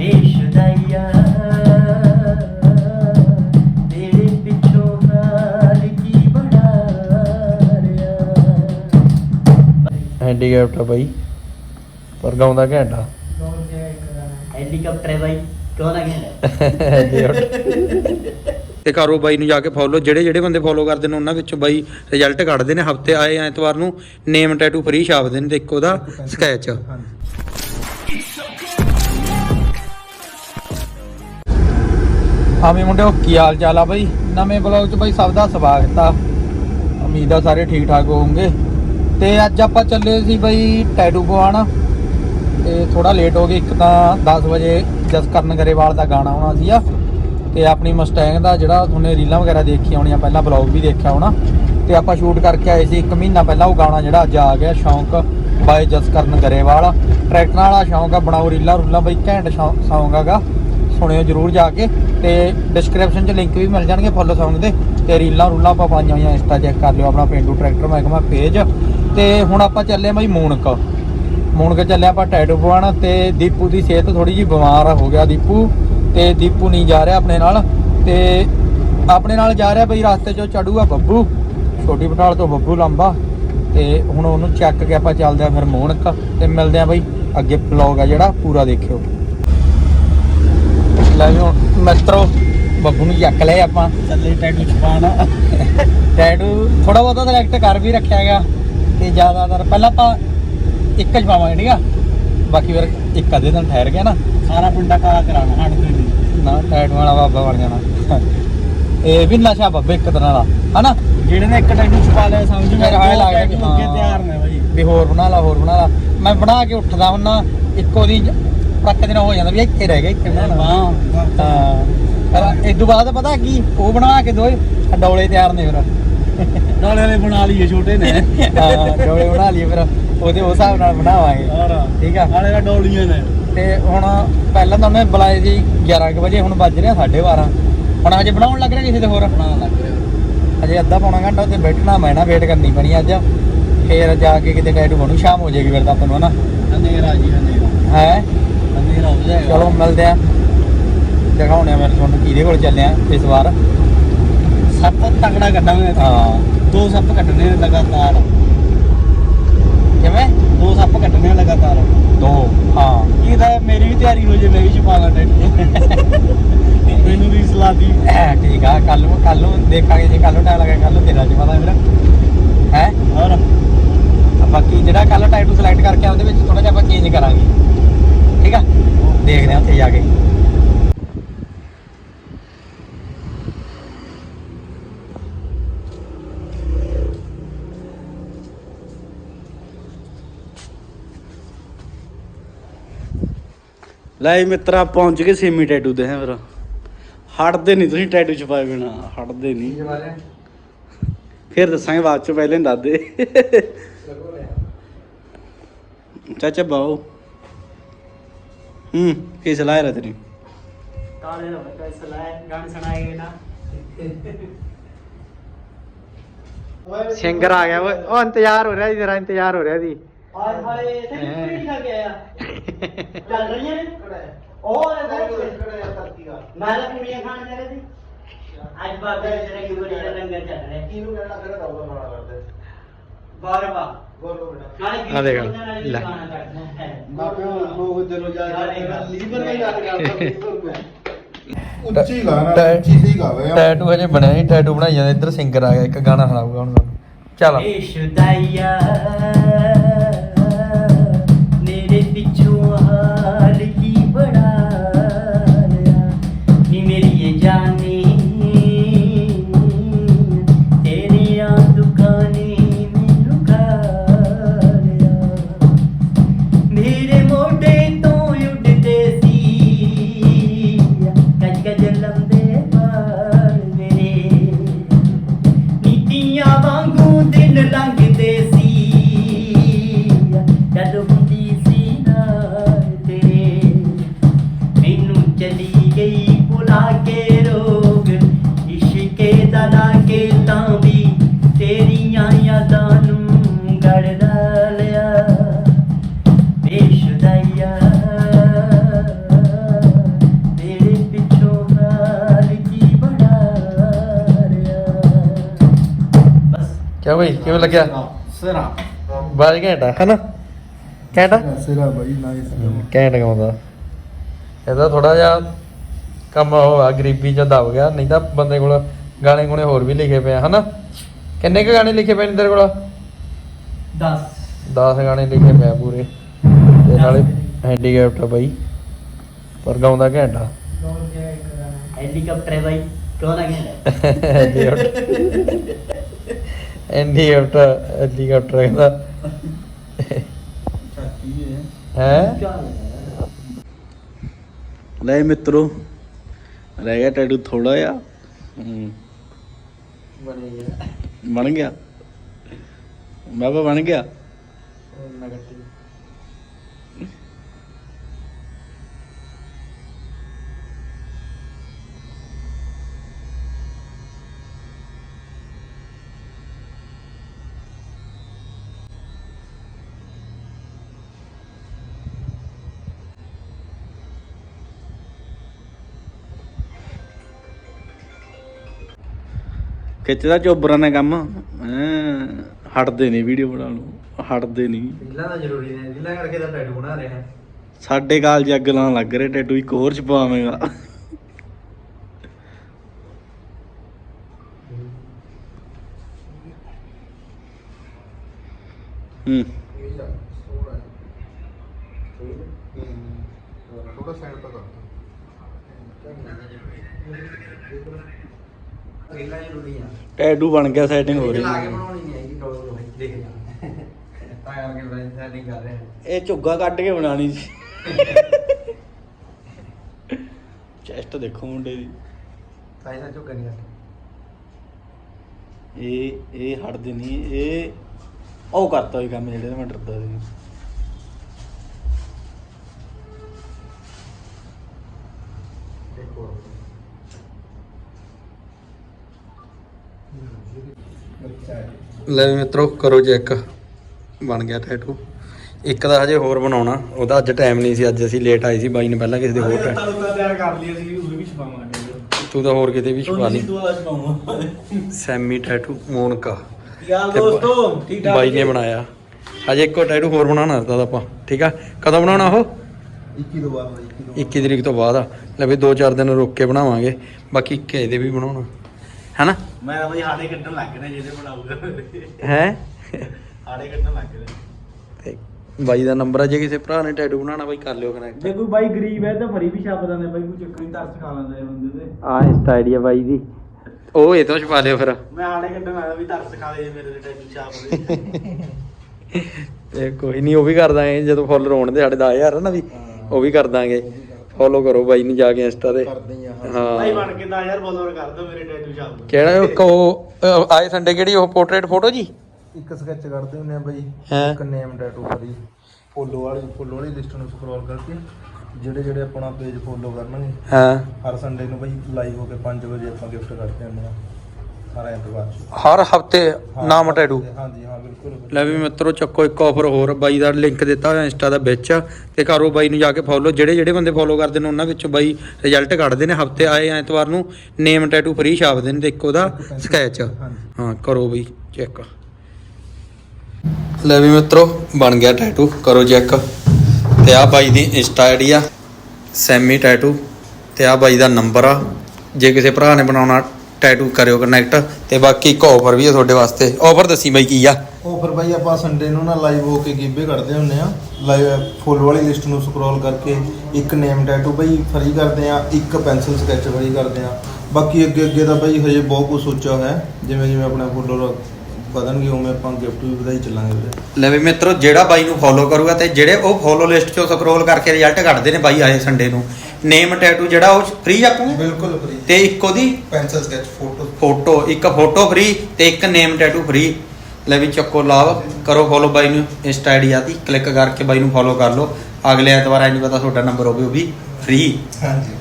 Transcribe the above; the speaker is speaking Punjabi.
ਬੇਸ਼ੁਦਾਈਆ ਤੇਰੇ ਪਿੱਛੋਂ ਹਾਲ ਕੀ ਬਣਾ ਰਿਆ ਹੈਂਡੀਕੈਪਟ ਆ ਬਾਈ ਪਰ ਗਾਉਂਦਾ ਘੈਂਟਾ ਹੈਲੀਕਾਪਟਰ ਹੈ ਬਾਈ ਕੌਣ ਆ ਗਿਆ ਤੇ ਕਰੋ ਬਾਈ ਨੂੰ ਜਾ ਕੇ ਫੋਲੋ ਜਿਹੜੇ ਜਿਹੜੇ ਬੰਦੇ ਫੋਲੋ ਕਰਦੇ ਨੇ ਉਹਨਾਂ ਵਿੱਚੋਂ ਬਾਈ ਰਿਜ਼ਲਟ ਕੱਢਦੇ ਨੇ ਹਫ਼ਤੇ ਆਏ ਐਤਵਾਰ ਨੂੰ ਨੇਮ ਟੈਟੂ ਫ੍ਰੀ ਛਾਪਦੇ ਨੇ ਤੇ ਇੱਕ ਉਹਦਾ ਸਕੈਚ ਆਵੇਂ ਮੁੰਡਿਓ, ਕੀ ਹਾਲ ਚਾਲ ਆ ਬਾਈ? ਨਵੇਂ ਬਲੌਗ 'ਚ ਬਾਈ ਸਭ ਦਾ ਸਵਾਗਤ ਆ। ਉਮੀਦ ਆ ਸਾਰੇ ਠੀਕ ਠਾਕ ਹੋਵੋਗੇ। ਤੇ ਅੱਜ ਆਪਾਂ ਚੱਲੇ ਸੀ ਬਾਈ ਟੈਟੂ ਪਵਾਉਣ। ਤੇ ਥੋੜਾ ਲੇਟ ਹੋ ਗਏ, ਇੱਕ ਤਾਂ 10 ਵਜੇ ਜਸਕਰਨ ਗਰੇਵਾਲ ਦਾ ਗਾਣਾ ਆਉਣਾ ਸੀਗਾ। ਤੇ ਆਪਣੀ ਮਸਟੈਂਗ ਦਾ ਜਿਹੜਾ ਤੁਹਾਨੂੰ ਰੀਲਾਂ ਵਗੈਰਾ ਦੇਖੀ ਹੋਣੀਆਂ, ਪਹਿਲਾਂ ਬਲੌਗ ਵੀ ਦੇਖਿਆ ਹੋਣਾ। ਤੇ ਆਪਾਂ ਸ਼ੂਟ ਕਰਕੇ ਆਏ ਸੀ, ਇੱਕ ਮਹੀਨਾ ਪਹਿਲਾਂ ਉਹ ਗਾਣਾ ਜਿਹੜਾ ਅੱਜ ਆ ਗਿਆ, ਸ਼ੌਂਕ ਬਾਈ ਜਸਕਰਨ ਗਰੇਵਾਲ। ਟਰੈਕਟਰਾਂ ਵਾਲਾ ਸ਼ੌਂਕ ਆ, ਬਣਾਓ ਰੀਲਾਂ ਰੂਲਾਂ ਬਈ, ਘੈਂਟ ਸੌਂਗ ਹੈਗਾ। ਸੁਣਿਓ ਜਰੂਰ ਜਾ ਕੇ ਤੇ ਡਿਸਕ੍ਰਿਪਸ਼ਨ 'ਚ ਲਿੰਕ ਵੀ ਮਿਲ ਜਾਣਗੇ ਫੁੱਲ Song ਦੇ ਤੇ ਰੀਲਾਂ ਰੂਲਾਂ ਆਪਾਂ ਪਾਈਆਂ ਹੋਈਆਂ ਇੰਸਟਾ ਚੈੱਕ ਕਰ ਲਿਓ ਆਪਣਾ ਪਿੰਡੂ ਟਰੈਕਟਰ ਮਹਿਕਮਾ ਪੇਜ ਤੇ ਹੁਣ ਆਪਾਂ ਚੱਲੇ ਬਈ ਮੂਨਕ। ਮੂਨਕ ਚੱਲੇ ਆਪਾਂ ਟੈਟੂ ਪਵਾਉਣ ਤੇ ਦੀਪੂ ਦੀ ਸਿਹਤ ਥੋੜੀ ਜੀ ਬਿਮਾਰ ਹੋ ਗਿਆ ਦੀਪੂ ਤੇ ਦੀਪੂ ਨਹੀਂ ਜਾ ਰਿਹਾ ਆਪਣੇ ਨਾਲ ਤੇ ਆਪਣੇ ਨਾਲ ਜਾ ਰਿਹਾ ਬਈ ਰਸਤੇ 'ਚੋਂ ਚੜੂਗਾ ਬੱਬੂ, ਛੋਟੀ ਬਟਾਲ ਤੋਂ ਬੱਬੂ ਲੰਬਾ ਤੇ ਹੁਣ ਉਹਨੂੰ ਚੱਕ ਕੇ ਆਪਾਂ ਚੱਲਦੇ ਆ ਫਿਰ ਮੂਨਕ ਤੇ ਮਿਲਦੇ ਆ ਬਈ ਅੱਗੇ ਬਲੌਗ ਆ ਜਿਹੜਾ ਪੂਰਾ ਦੇਖਿਓ। ਲੈ ਵੀ ਹੁਣ। ਮਿੱਤਰੋ ਬੱਬੂ ਨੂੰ ਚੱਕ ਲਿਆ ਆਪਾਂ। ਚੱਲੇ ਟੈਟੂ ਛਪਾਣਾ ਟੈਟੂ ਥੋੜਾ ਬਹੁਤਾ ਸਿਲੈਕਟ ਕਰ ਵੀ ਰੱਖਿਆ ਗਿਆ ਤੇ ਜ਼ਿਆਦਾਤਰ ਪਹਿਲਾਂ ਆਪਾਂ ਇੱਕ ਚ ਪਾਵਾਂਗੇ ਠੀਕ ਆ? ਬਾਕੀ ਫਿਰ ਇੱਕ ਅੱਧੇ ਦਿਨ ਠਹਿਰ ਗਿਆ ਨਾ। ਸਾਰਾ ਪਿੰਡਾ ਕਾਲਾ ਕਰਾਣਾ ਹਟ ਦੇ ਨਾ ਟੈਟੂ ਵਾਲਾ ਬਾਬਾ ਬਣ ਜਾਣਾ। ਇਹ ਵੀ ਨਸ਼ਾ ਬੱਬੇ ਇੱਕ ਤਰ੍ਹਾਂ ਦਾ ਹਨਾ? ਜਿਹੜੇ ਨੇ ਇੱਕ ਟੈਟੂ ਛਪਾ ਲਿਆ ਸਮਝ ਮੇਰੇ ਹਾਏ ਲੱਗ ਗਿਆ ਟੈਟੂ ਕਿ ਅੱਗੇ ਹਾਂ। ਤਿਆਰ ਨੇ ਬਾਈ। ਵੀ ਹੋਰ ਬਣਾ ਲਾ ਹੋਰ ਬਣਾ ਲਾ। ਮੈਂ ਬਣਾ ਕੇ ਉੱਠਦਾ ਹੁੰਨਾ ਇੱਕੋ ਦੀ ਪੱਕ ਦਿਨ ਹੋ ਜਾਂਦਾ ਵੀ ਇੱਥੇ ਰਹਿ ਗਿਆ ਇੱਥੇ ਬਣਾਉਣਾ ਹਾਂ। ਪਰ ਇਸ ਤੋਂ ਬਾਅਦ ਪਤਾ ਕੀ ਉਹ ਬਣਾ ਕੇ ਦੋਏ ਡੌਲੇ ਤਿਆਰ ਨੇ ਫਿਰ। ਨਾਲੇ ਵਾਲੇ ਬਣਾ ਲਈਏ ਛੋਟੇ ਨੇ। ਹਾਂ ਡੋਲੇ ਬਣਾ ਲਈ ਫਿਰ ਉਹਦੇ ਉਸ ਹਿਸਾਬ ਨਾਲ ਬਣਾਵਾਂਗੇ। ਠੀਕ ਆ? ਨਾਲੇ ਦਾ ਡੋਲੀਆਂ ਨੇ। ਤੇ ਹੁਣ ਪਹਿਲਾਂ ਤਾਂ ਉਹਨੇ ਬੁਲਾਏ ਜੀ 11 ਕੁ ਵਜੇ ਹੁਣ ਵੱਜ ਰਿਹਾ 12:30 ਹੁਣ ਹਜੇ ਬਣਾਉਣ ਲੱਗ ਰਿਹਾ ਕਿਸੇ ਦੇ ਹੋਰ? ਬਣਾ ਲੱਗ ਰਿਹਾ। ਹਜੇ ਅੱਧਾ ਪੌਣਾ ਘੰਟਾ ਉੱਥੇ ਬੈਠਣਾ ਮੈਂ ਨਾ ਵੇਟ ਕਰਨੀ ਪੈਣੀ ਅੱਜ। ਫੇਰ ਜਾ ਕੇ ਕਿਤੇ ਟੈਟੂ ਬਣੂ ਸ਼ਾਮ ਹੋ ਜਾਏਗੀ ਫਿਰ ਤਾਂ ਆਪਾਂ ਨੂੰ ਹਨਾ? ਹਨੇਰਾ ਜੀ ਹਨੇਰਾ। ਹੈ? ਹਨੇਰਾ ਹੋ ਜਾਏਗਾ ਚਲੋ ਮਿਲਦੇ ਆ ਦਿਖਾਉਣੇ ਆ ਮੈਂ ਤੁਹਾਨੂੰ ਕਿਹਦੇ ਕੋਲ ਚੱਲੇ ਆ ਇਸ ਵਾਰ। ਸੱਪ ਤਗੜਾ ਕੱਢਾਂਗੇ ਹਾਂ। ਦੋ ਸੱਪ ਕੱਢਣੇ ਨੇ ਲਗਾਤਾਰ। ਕਿਵੇਂ? ਦੋ ਸੱਪ ਕੱਢਣੇ ਲਗਾਤਾਰ। ਦੋ ਹਾਂ। ਕੀ ਦਾ ਮੇਰੀ ਵੀ ਤਿਆਰੀ ਹੋ ਜੇ ਮੈਂ ਵੀ ਛਪਾ ਲਾਂ ਟੈਟੂ ਮੈਨੂੰ ਵੀ ਸਲਾਹ ਦੀ। ਠੀਕ ਆ ਕੱਲ ਨੂੰ ਕੱਲ ਨੂੰ ਦੇਖਾਂਗੇ ਜੇ ਕੱਲ ਨੂੰ ਟਾਈਮ ਲੱਗਾ ਕੱਲ ਨੂੰ ਤੇਰਾ ਪਤਾ ਫਿਰ। ਹੈ? ਹੋਰ? ਬਾਕੀ ਜਿਹੜਾ ਕੱਲ ਟਾਈਟੂ ਸਿਲੈਕਟ ਕਰਕੇ ਆ ਉਹਦੇ ਵਿੱਚ ਥੋੜਾ ਜਿਹਾ ਆਪਾਂ ਚੇਂਜ ਕਰਾਂਗੇ। ਠੀਕ ਆ? ਦੇਖਦੇ ਆ ਉੱਥੇ ਜਾ ਕੇ। ਲੈ ਮਿੱਤਰਾ ਪਹੁੰਚ ਗਏ ਸੇਮੀ ਟੈਟੂ ਦੇ ਹੈ ਫਿਰ ਹਟਦੇ ਨਹੀਂ ਤੁਸੀਂ ਟੈਟੂ ਛਪਾਏ ਬਿਨਾ ਹਟਦੇ ਨਹੀਂ। ਫਿਰ ਦੱਸਾਂਗੇ ਬਾਅਦ ਚ ਪਹਿਲੇ ਦੱਸ ਦੇ ਚਾਚਾ ਬਾਓ। ਹੂੰ। ਕੀ ਸਲਾਹ ਹੈ ਤੇਰੀ ਕਾਲੇ ਦਾ ਕੋਈ ਸਲਾਹ ਗਾਣੇ ਸੁਣਾਏਗੇ ਨਾ। ਸਿੰਗਰ ਆ ਗਿਆ ਓਏ। ਉਹ ਇੰਤਜ਼ਾਰ ਹੋ ਰਿਹਾ ਜੀ ਤੇਰਾ ਇੰਤਜ਼ਾਰ ਹੋ ਰਿਹਾ ਜੀ। ਹਾਏ ਹਾਏ ਇੱਥੇ ਕਿਹੜੀ ਖਾ ਕੇ ਆਇਆ ਚੱਲ ਰਹੀਆਂ ਨੇ? ਉਹ ਨਾ ਮੈਂ ਤਾਂ ਪੂੜੀਆਂ ਖਾਣ ਜਾ ਰਹੀ ਸੀ। ਅੱਜ ਬਾਬਾ ਜਿਹੜਾ ਕਿ ਬੜੀ ਦਾ ਲੰਗਰ ਚੱਲ ਰਿਹਾ? ਇਹਨੂੰ ਕਹਿਣਾ ਕਿਹੜਾ ਦਊਗਾ ਖਾਣਾ ਕਰਦੇ ਆ ਦੇਖ, ਲੈ। ਲੋਕ ਜਾ ਕੇ ਲੀਵਰ ਕਰਦਾ ਉੱਚੀ ਗਾਣਾ ਉੱਚੀ ਗਾਵੇ ਟੈਟੂ ਹਜੇ ਬਣਿਆ ਨਹੀਂ ਟੈਟੂ ਬਣਾਈ ਜਾਂਦਾ ਇੱਧਰ ਸਿੰਗਰ ਆ ਗਿਆ ਇੱਕ ਗਾਣਾ ਸੁਣਾਊਗਾ ਹੁਣ। ਚੱਲ। ਮੇਰੇ Dang ਬਈ ਕਿਵੇਂ ਲੱਗਿਆ? ਸਿਰਾ। ਬਾਜ ਘੰਟਾ ਹਨਾ? ਘੰਟਾ ਸਿਰਾ ਬਾਈ ਨਾਈਸ ਘੈਂਟ ਗਾਉਂਦਾ। ਇਹਦਾ ਥੋੜਾ ਜਿਹਾ ਕੰਮ ਉਹ ਆ ਗਰੀਬੀ ਚ ਦਬ ਗਿਆ ਨਹੀਂ ਤਾਂ ਬੰਦੇ ਕੋਲ ਗਾਣੇ ਗੁਣੇ ਹੋਰ ਵੀ ਲਿਖੇ ਪਏ ਆ ਹਨਾ? ਕਿੰਨੇ ਕੁ ਗਾਣੇ ਲਿਖੇ ਪਏ ਨੇ ਤੇਰੇ ਕੋਲ? 10 10 ਗਾਣੇ ਲਿਖੇ ਪਏ ਆ ਪੂਰੇ। ਤੇ ਨਾਲੇ ਹੈਂਡੀਕੈਪਟ ਆ ਬਾਈ ਪਰ ਗਾਉਂਦਾ ਘੈਂਟਾ ਹੈਲੀਕਾਪਟਰ ਹੈ ਬਾਈ ਗਿਆ ਹੈਂਡੀਕੈਪਟ ਹੈਲੀਕਾਪਟਰ ਕਹਿੰਦਾ। ਹੈ? ਲੈ ਮਿੱਤਰੋ ਰਹਿ ਗਿਆ ਟੈਟੂ ਥੋੜਾ ਜਿਹਾ। ਹੂੰ। ਬਣ ਗਿਆ। ਬਾਬਾ ਬਣ ਗਿਆ। ਖਿੱਚਦਾ ਚੋਬਰਾਂ ਨੇ ਕੰਮ। ਹੈਂ, ਹਟਦੇ ਨਹੀਂ ਵੀਡੀਓ ਬਣਾਉਣ ਨੂੰ ਹਟਦੇ ਨਹੀਂ। ਰੀਲਾਂ ਤਾਂ ਜ਼ਰੂਰੀ ਨੇ ਰੀਲਾਂ ਕਰਕੇ ਤਾਂ ਟੈਟੂ ਬਣਾ ਰਿਹਾ। ਸਾਡੇ ਕਾਲ ਜੱਗ ਲਾਉਣ ਲੱਗ ਰਹੇ ਟੈਟੂ ਇੱਕ ਹੋਰ ਛਪਾਵੇਂਗਾ ਹੂੰ। ਥੋੜਾ ਸਾਈਡ ਤੋਂ ਕਰ ਰੀਲਾਂ ਜ਼ਰੂਰੀ ਆ। ਟੈਟੂ ਬਣ ਗਿਆ ਸੈਟਿੰਗ ਹੋ ਰਹੀ ਲਾ ਕੇ ਹੈ ਬਣਾਉਣੀ ਨਹੀਂ ਹੈਗੀ ਡੋਲ ਨੂੰ ਦੇਖ ਜਾ ਤਾਂ ਕਰਕੇ ਮੈਂ ਸੈਟਿੰਗ ਕਰ ਰਿਹਾ ਇਹ ਝੁੱਗਾ ਕੱਢ ਕੇ ਬਣਾਣੀ ਸੀ। ਚੈਸਟ ਦੇਖੋ ਮੁੰਡੇ ਦੀ। ਤਾਂ ਇਹਨਾਂ ਚੋਂ ਕਰੀ ਇਹ ਇਹ ਹਟਦੇ ਨਹੀਂ ਇਹ ਉਹ ਕਰਤਾ ਹੋਈ ਕੰਮ ਜਿਹੜੇ ਤੋਂ ਮੈਂ ਡਰਦਾ ਸੀ। ਲੈ ਵੀ ਮਿੱਤਰੋ ਕਰੋ ਚੈੱਕ ਬਣ ਗਿਆ ਟੈਟੂ ਇੱਕ ਦਾ ਹਜੇ ਹੋਰ ਬਣਾਉਣਾ। ਉਹਦਾ ਅੱਜ ਟਾਈਮ ਨਹੀਂ ਸੀ ਅੱਜ ਅਸੀਂ ਲੇਟ ਆਏ ਸੀ ਬਾਈ ਨੇ ਪਹਿਲਾਂ ਕਿਸੇ ਦੇ ਹੋਰ time- ਤਾਂ ਤਿਆਰ ਕਰ ਲਈ ਸੀ ਉਹ ਵੀ ਛਪਾਵਾਂਗੇ। ਤੂੰ ਤਾਂ ਹੋਰ ਕਿਤੇ ਵੀ ਛੁਪਾ ਲਈ। ਤੂੰ ਵਾਲਾ ਛਪਾਵਾਂ ਸੈਮੀ ਟੈਟੂ ਮੋਨਕਾ। ਯਾਰ ਦੋਸਤੋ ਠੀਕ ਠਾਕ ਬਾਈ ਨੇ ਬਣਾਇਆ। ਹਜੇ ਇੱਕੋ ਟੈਟੂ ਹੋਰ ਬਣਾਉਣਾ ਤਾਂ ਆਪਾਂ। ਠੀਕ ਆ? ਕਦੋਂ ਬਣਾਉਣਾ ਉਹ? 21 ਤੋਂ ਬਾਅਦ 21 ਤੋਂ 21 ਤਰੀਕ ਤੋਂ ਬਾਅਦ ਆ। ਲੈ ਵੀ 2-4 ਦਿਨ ਰੁਕ ਕੇ ਬਣਾਵਾਂਗੇ। ਬਾਕੀ ਇੱਕ ਇਹਦੇ ਵੀ ਬਣਾਉਣਾ। ਹੈਨਾ? ਮੈਂ ਤਾਂ ਬਈ ਹਾੜੇ ਕੱਢਣ ਲੱਗ ਰਿਹਾ ਜਿਹਦੇ ਬਣਾਊਗਾ ਹੈ? ਹਾੜੇ ਕੱਢਣ ਲੱਗ ਰਿਹਾ ਤੇ ਬਾਈ ਦਾ ਨੰਬਰ ਆ ਜੇ ਕਿਸੇ ਭਰਾ ਨੇ ਟੈਟੂ ਬਣਾਉਣਾ ਬਾਈ ਕਰ ਲਿਓ ਕਨੈਕਟ ਜੇ ਕੋਈ ਬਾਈ ਗਰੀਬ ਹੈ ਤਾਂ ਫਰੀ ਵੀ ਛਾਪ ਦਿੰਦੇ ਬਾਈ ਕੋਈ ਚੱਕਰ ਨਹੀਂ ਤਰਸ ਖਾ ਲੈਂਦੇ ਬੰਦੇ ਤੇ ਆ ਇੰਸਟਾ ਆਈਡੀ ਆ ਬਾਈ ਦੀ। ਉਹ ਇਹ ਤੋਂ ਛਪਾ ਲਿਓ ਫਿਰ। ਮੈਂ ਹਾੜੇ ਕੱਢਣ ਆਇਆ ਵੀ ਤਰਸ ਖਾ ਦੇ ਜੇ ਮੇਰੇ ਤੇ ਟੈਟੂ ਛਾਪ ਦੇ। ਤੇ ਕੋਈ ਨਹੀਂ ਉਹ ਵੀ ਕਰ ਦਾਂਗੇ ਜਦੋਂ ਫੋਲੋਅਰ ਹੋਣ ਦੇ ਸਾਡੇ 10000 ਆ ਨਾ ਵੀ ਉਹ ਵੀ ਕਰ ਦਾਂਗੇ। ਫੋਲੋ ਕਰੋ ਬਾਈ ਨੂੰ ਜਾ ਕੇ ਇੰਸਟਾ ਤੇ। ਬਾਈ ਹਾਂ ਬਣ ਕੇ 10000 ਫੋਲੋਅਰ ਕਰ ਦੋ ਮੇਰੇ ਟੈਟੂ ਛਾਪ ਦੇ ਕਿਹੜਾ ਉਹ ਕੋ- ਅਹ ਆਏ ਸੰਡੇ ਕਿਹੜੀ ਉਹ ਪੋਰਟਰੇਟ ਫੋਟੋ ਜੀ? ਇੱਕ ਸਕੈਚ ਕਰਦੇ ਹੁੰਦੇ ਆ ਬਾਈ। ਹੈਂ? ਇੱਕ ਨੇਮ ਟੈਟੂ ਕਰੀ ਫੋਲੋ ਵਾਲੀ ਫੋਲੋ ਵਾਲੀ ਲਿਸਟ ਨੂੰ ਸਕਰੋਲ ਕਰਕੇ ਜਿਹੜੇ ਜਿਹੜੇ ਆਪਣਾ ਪੇਜ ਫੋਲੋ ਕਰਨਗੇ। ਹਾਂ। ਹਰ ਸੰਡੇ ਨੂੰ ਬਾਈ ਲਾਈਵ ਹੋ ਕੇ 5 ਵਜੇ ਆਪਾਂ ਗਿਫਟ ਕਰਦੇ ਹੁੰਦੇ ਆ। ਐਤਵਾਰ ਹਰ ਹਫ਼ਤੇ ਨਾਮ ਟੈਟੂ। ਹਾਂਜੀ ਹਾਂ ਬਿਲਕੁਲ ਲੈ ਵੀ ਮਿੱਤਰੋ ਚੱਕੋ ਇੱਕ ਆਫਰ ਹੋਰ ਬਾਈ ਦਾ ਲਿੰਕ ਦਿੱਤਾ ਹੋਇਆ ਇੰਸਟਾ ਦਾ ਵਿੱਚ ਤੇ ਕਰੋ ਬਾਈ ਨੂੰ ਜਾ ਕੇ ਫੋਲੋ ਜਿਹੜੇ ਜਿਹੜੇ ਬੰਦੇ ਫੋਲੋ ਕਰਦੇ ਨੇ ਉਹਨਾਂ ਵਿੱਚੋਂ ਬਾਈ ਰਿਜ਼ਲਟ ਕੱਢਦੇ ਨੇ ਹਫ਼ਤੇ ਆਏ ਐਤਵਾਰ ਨੂੰ ਨੇਮ ਟੈਟੂ ਫ੍ਰੀ ਛਾਪਦੇ ਨੇ ਤੇ ਇੱਕ ਉਹਦਾ ਸਕੈਚ ਹਾਂ ਕਰੋ ਬਈ ਚੈੱਕ ਲੈ ਵੀ ਮਿੱਤਰੋ ਬਣ ਗਿਆ ਟੈਟੂ ਕਰੋ ਚੈੱਕ ਤੇ ਆ ਬਾਈ ਦੀ ਇੰਸਟਾ ਆਈਡੀ ਆ ਸੈਮੀ ਟੈਟੂ ਤੇ ਆ ਬਾਈ ਦਾ ਨੰਬਰ ਆ। ਜੇ ਕਿਸੇ ਭਰਾ ਨੇ ਬਣਾਉਣਾ ਟੈਟੂ ਕਰਿਓ ਕਨੈਕਟ ਤੇ ਬਾਕੀ ਇੱਕ ਆਫਰ ਵੀ ਆ ਤੁਹਾਡੇ ਵਾਸਤੇ। ਆਫਰ ਦੱਸੀ ਬਾਈ ਕੀ ਆ? ਉਹ ਫਿਰ ਬਾਈ ਆਪਾਂ ਸੰਡੇ ਨੂੰ ਨਾ ਲਾਈਵ ਹੋ ਕੇ ਗਿੱਬੇ ਕੱਢਦੇ ਹੁੰਦੇ ਆ। ਲਾਈਵ ਫੋਲੋ ਵਾਲੀ ਲਿਸਟ ਨੂੰ ਸਕਰੋਲ ਕਰਕੇ ਇੱਕ ਨੇਮ ਟੈਟੂ ਬਾਈ ਫਰੀ ਕਰਦੇ ਆ ਇੱਕ ਪੈਨਸਲ ਸਕੈਚ ਫਰੀ ਕਰਦੇ ਆ। ਬਾਕੀ ਅੱਗੇ ਅੱਗੇ ਦਾ ਬਾਈ ਹਜੇ ਬਹੁਤ ਕੁਝ ਸੋਚਿਆ ਹੋਇਆ। ਹੈ। ਜਿਵੇਂ ਜਿਵੇਂ ਆਪਣੇ ਫੋਲੋਅਰ ਵਧਣਗੇ ਉਵੇਂ ਆਪਾਂ ਗਿਫਟ ਵੀ ਵਧਾਈ ਚੱਲਾਂਗੇ ਵੀਰੇ। ਲੈ ਵੀ ਮਿੱਤਰੋ ਜਿਹੜਾ ਬਾਈ ਨੂੰ ਫੋਲੋ ਕਰੂਗਾ ਤੇ ਜਿਹੜੇ ਉਹ ਫੋਲੋ ਲਿਸਟ ਚੋਂ ਸਕਰੋਲ ਕਰਕੇ ਰਿਜ਼ਲਟ ਕੱਢਦੇ ਨੇ ਬਾਈ ਆਏ ਸੰਡੇ ਨੂੰ। ਨੇਮ ਟੈਟੂ ਜਿਹੜਾ ਉਹ ਫ੍ਰੀ ਆਪੂ ਬਿਲਕੁਲ ਫਰੀ ਤੇ ਇੱਕ ਉਹਦੀ? ਪੈਨਸਲ ਸਕੈਚ ਫੋਟੋ ਫੋਟੋ ਇੱਕ ਫੋਟੋ ਫ੍ਰੀ ਤੇ ਇੱਕ ਨੇਮ ਟੈਟੂ ਫ੍ਰੀ ਲੈ ਵੀ ਚੱਕੋ ਲਾਭ ਕਰੋ ਫੋਲੋ ਬਾਈ ਨੂੰ ਇੰਸਟਾ ਆਈਡੀ ਆਤੀ ਕਲਿੱਕ ਕਰਕੇ ਬਾਈ ਨੂੰ ਫੋਲੋ ਕਰ ਲਓ। ਅਗਲੇ ਐਤਵਾਰ ਐ ਨਹੀਂ ਪਤਾ ਤੁਹਾਡਾ ਨੰਬਰ ਹੋਵੇ ਉਹ ਵੀ ਫ੍ਰੀ ਹਾਂਜੀ।